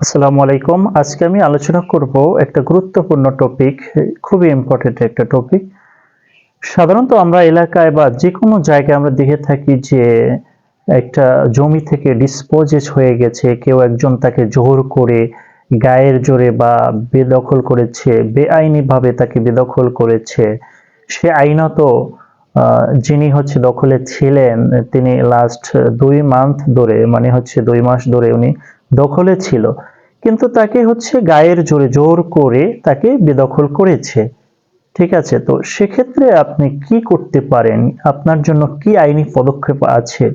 আসসালামু আলাইকুম। আজকে আমি আলোচনা করব একটা গুরুত্বপূর্ণ টপিক খুবই ইম্পর্টেন্ট একটা টপিক সাধারণত আমরা এলাকায় বা যে কোনো জায়গায় আমরা দেখে থাকি যে একটা জমি থেকে ডিসপোজেস হয়ে গেছে, কেউ একজন তাকে জোর করে গায়ের জোরে বা বেদখল করেছে, বেআইনিভাবে তাকে বেদখল করেছে। সে আইনত যিনি হচ্ছে দখলে ছিলেন, তিনি লাস্ট দুই মান্থ ধরে মানে হচ্ছে দুই মাস ধরে উনি দখলে ছিল। কিন্তু তাকে হচ্ছে গায়ের জোরে জোর করে তাকে বেদখল করেছে। ঠিক আছে, তো সেক্ষেত্রে আপনি কি করতে পারেন? আপনার জন্য কি আইনি পদক্ষেপ আছে?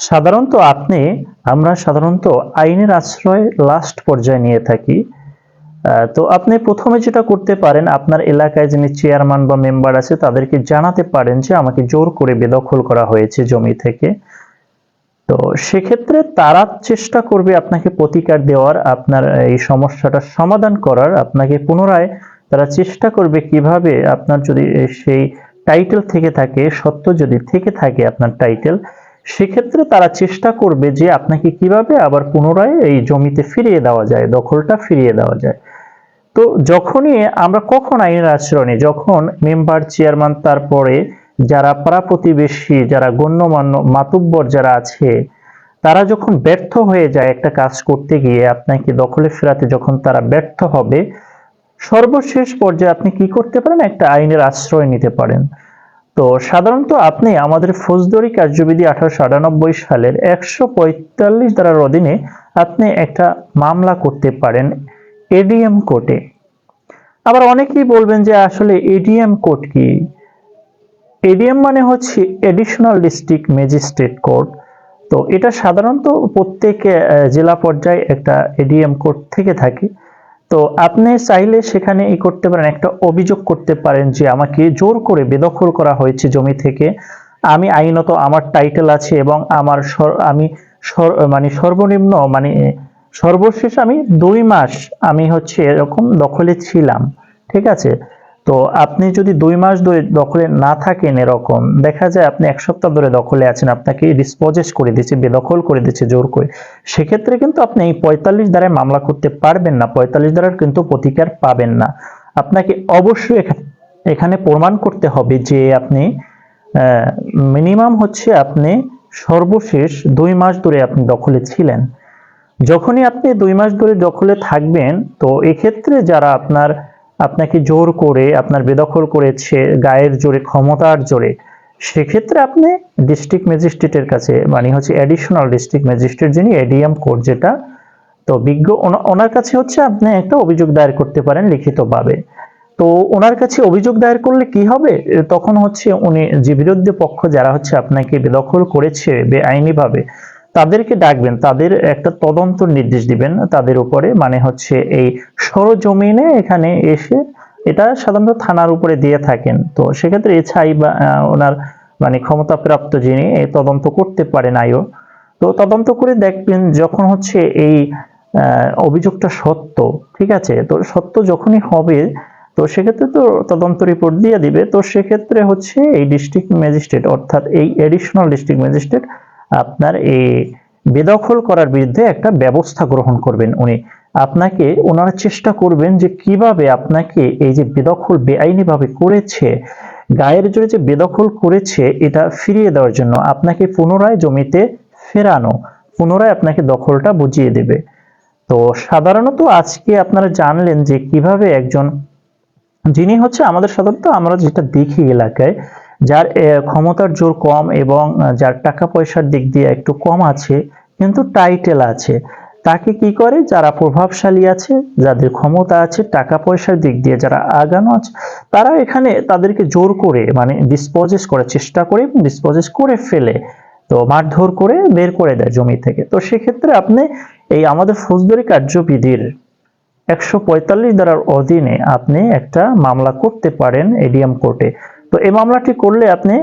সাধারণত আপনি, আমরা সাধারণত আইনের আশ্রয় লাস্ট পর্যায়ে নিয়ে থাকি। তো আপনি প্রথমে যেটা করতে পারেন, আপনার এলাকায় যিনি চেয়ারম্যান বা মেম্বার আছে, তাদেরকে জানাতে পারেন যে আমাকে জোর করে বেদখল করা হয়েছে জমি থেকে। তো সেক্ষেত্রে তারা চেষ্টা করবে আপনাকে প্রতিকার দেওয়ার, আপনার এই সমস্যাটার সমাধান করার। আপনাকে পুনরায় তারা চেষ্টা করবে কীভাবে আপনার যদি সেই টাইটেল থেকে থাকে, সত্য যদি থেকে থাকে আপনার টাইটেল সেক্ষেত্রে তারা চেষ্টা করবে যে আপনাকে কীভাবে আবার পুনরায় এই জমিতে ফিরিয়ে দেওয়া যায়, দখলটা ফিরিয়ে দেওয়া যায়। তো যখনই আমরা কখন আইনের আচরণে যখন মেম্বার চেয়ারম্যান তারপরে যারা পাড়া প্রতিবেশী যারা গণ্যমান্য, মাতুব্বর যারা আছে, তারা যখন ব্যর্থ হয়ে যায় একটা কাজ করতে গিয়ে, আপনাকে দখলে ফেরাতে যখন তারা ব্যর্থ হবে, সর্বশেষ পর্যায়ে আপনি কি করতে পারেন? একটা আইনের আশ্রয় নিতে পারেন। তো সাধারণত আপনি আমাদের ফৌজদারি কার্যবিধি আঠারোশো আটানব্বই সালের একশো পঁয়তাল্লিশ ধারার অধীনে আপনি একটা মামলা করতে পারেন এডিএম কোর্টে আবার অনেকেই বলবেন যে আসলে এডিএম কোর্ট কি? এডিএম মানে হচ্ছে এডিশনাল ডিস্ট্রিক্ট ম্যাজিস্ট্রেট কোর্ট তো এটা সাধারণত প্রত্যেক জেলা পর্যায়ে একটা এডিএম কোর্ট থেকে থাকে। তো আপনি চাইলে সেখানে ই করতে পারেন, একটা অভিযোগ করতে পারেন যে আমাকে জোর করে বেদখল করা হয়েছে জমি থেকে। আমি আইনত আমার টাইটেল আছে এবং আমার আমি মানে সর্বনিম্ন মানে সর্বশেষ আমি দুই মাস আমি হচ্ছে এরকম দখলে ছিলাম, ঠিক আছে? তো আপনি যদি দুই মাস ধরে দখলে না থাকেন এরকম, দেখা যায় আপনি এক সপ্তাহ ধরে দখলে আছেন, আপনাকে ডিসপোজেস করে দিচ্ছে, বেদখল করে দিচ্ছে জোর করে। সেক্ষেত্রে কিন্তু আপনি এই পঁয়তাল্লিশ দ্বারায় মামলা করতে পারবেন না, পঁয়তাল্লিশ দ্বারার কিন্তু প্রতিকার পাবেন না। আপনাকে অবশ্যই এখানে প্রমাণ করতে হবে যে আপনি মিনিমাম হচ্ছে আপনি সর্বশেষ দুই মাস ধরে আপনি দখলে ছিলেন। যখনই আপনি দুই মাস ধরে দখলে থাকবেন, তো এক্ষেত্রে যারা আপনার আপনাকে জোর করে, আপনার বেদখল করেছে, গায়ের জোরে, ক্ষমতার জোরে, সেক্ষেত্রে আপনি ডিস্ট্রিক্ট ম্যাজিস্ট্রেটের কাছে মানে হচ্ছে অ্যাডিশনাল ডিস্ট্রিক্ট ম্যাজিস্ট্রেট যিনি এডিএম কোর্ট যেটা, তো বিজ্ঞ, ওনা- ওনার কাছে হচ্ছে আপনি একটা অভিযোগ দায়ের করতে পারেন লিখিতভাবে। তো ওনার কাছে অভিযোগ দায়ের করলে কি হবে? তখন হচ্ছে উনি যে বিরোধী পক্ষ যারা হচ্ছে আপনাকে বেদখল করেছে বেআইনিভাবে তাদেরকে ডাকবেন, তাদের একটা তদন্ত নির্দেশ দিবেন তাদের উপরে মানে হচ্ছে এই সরজমিনে এখানে এসে এটা সাধারণত থানার উপরে দিয়ে থাকেন। তো সেক্ষেত্রে এছাই বা ওনার মানে ক্ষমতাপ্রাপ্ত যিনি এই তদন্ত করতে পারেন আয়ও তো তদন্ত করে দেখবেন যখন হচ্ছে এই অভিযোগটা সত্য, ঠিক আছে? তো সত্য যখনই হবে, তো সেক্ষেত্রে তো তদন্ত রিপোর্ট দিয়ে দিবে। তো সেক্ষেত্রে হচ্ছে এই ডিস্ট্রিক্ট ম্যাজিস্ট্রেট অর্থাৎ এই এডিশনাল ডিস্ট্রিক্ট ম্যাজিস্ট্রেট আপনার এই বেদখল করার বিরুদ্ধে একটা ব্যবস্থা গ্রহণ করবেন উনি। আপনাকে ওনারা চেষ্টা করবেন যে কীভাবে আপনাকে এই যে বেদখল বেআইনিভাবে করেছে, গায়ের জোরে যে বেদখল করেছে, এটা ফিরিয়ে দেওয়ার জন্য আপনাকে পুনরায় জমিতে ফেরানো, পুনরায় আপনাকে দখলটা বুঝিয়ে দেবে। তো সাধারণত আজকে আপনারা জানলেন যে কীভাবে একজন, যিনি হচ্ছে আমাদের সাধারণত আমরা যেটা দেখি এলাকায় যার ক্ষমতার জোর কম এবং যার টাকা পয়সার দিক দিয়ে একটু কম আছে, কিন্তু টাইটেল আছে। তাকে কি করে? যারা প্রভাবশালী আছে, যাদের ক্ষমতা আছে টাকা পয়সার দিক দিয়ে যারা আগানো আছে, তারা এখানে তাদেরকে জোর করে মানে ডিসপোজেস করার চেষ্টা করে ডিসপোজেস করে ফেলে। তো মারধর করে বের করে দেয় জমি থেকে। তো সেক্ষেত্রে আপনি এই আমাদের ফৌজদারি কার্যবিধির একশো পঁয়তাল্লিশ ধারার অধীনে আপনি একটা মামলা করতে পারেন এডিএম কোর্টে তো এই মামলাটি করলে আপনি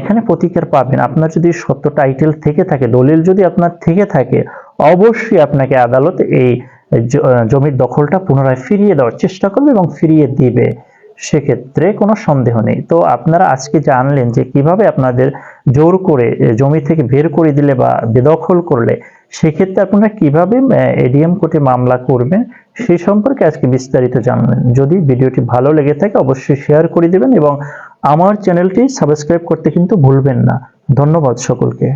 এখানে প্রতিকার পাবেন। আপনার যদি সত্য টাইটেল থেকে থাকে, দলিল যদি আপনার থেকে থাকে, অবশ্যই আপনাকে আদালত এই জমির দখলটা পুনরায় ফিরিয়ে দেওয়ার চেষ্টা করবে এবং ফিরিয়ে দিবে। সেক্ষেত্রে কোনো সন্দেহ নেই। তো আপনারা আজকে জানলেন যে কীভাবে আপনাদের জোর করে জমি থেকে বের করে দিলে বা বেদখল করলে সেক্ষেত্রে আপনারা কীভাবে এডিএম কোর্টে মামলা করবেন সেই সম্পর্কে আজকে বিস্তারিত জানবেন। যদি ভিডিওটি ভালো লেগে থাকে, অবশ্যই শেয়ার করে দেবেন এবং আমার চ্যানেলটি সাবস্ক্রাইব করতে কিন্তু ভুলবেন না। ধন্যবাদ সকলকে।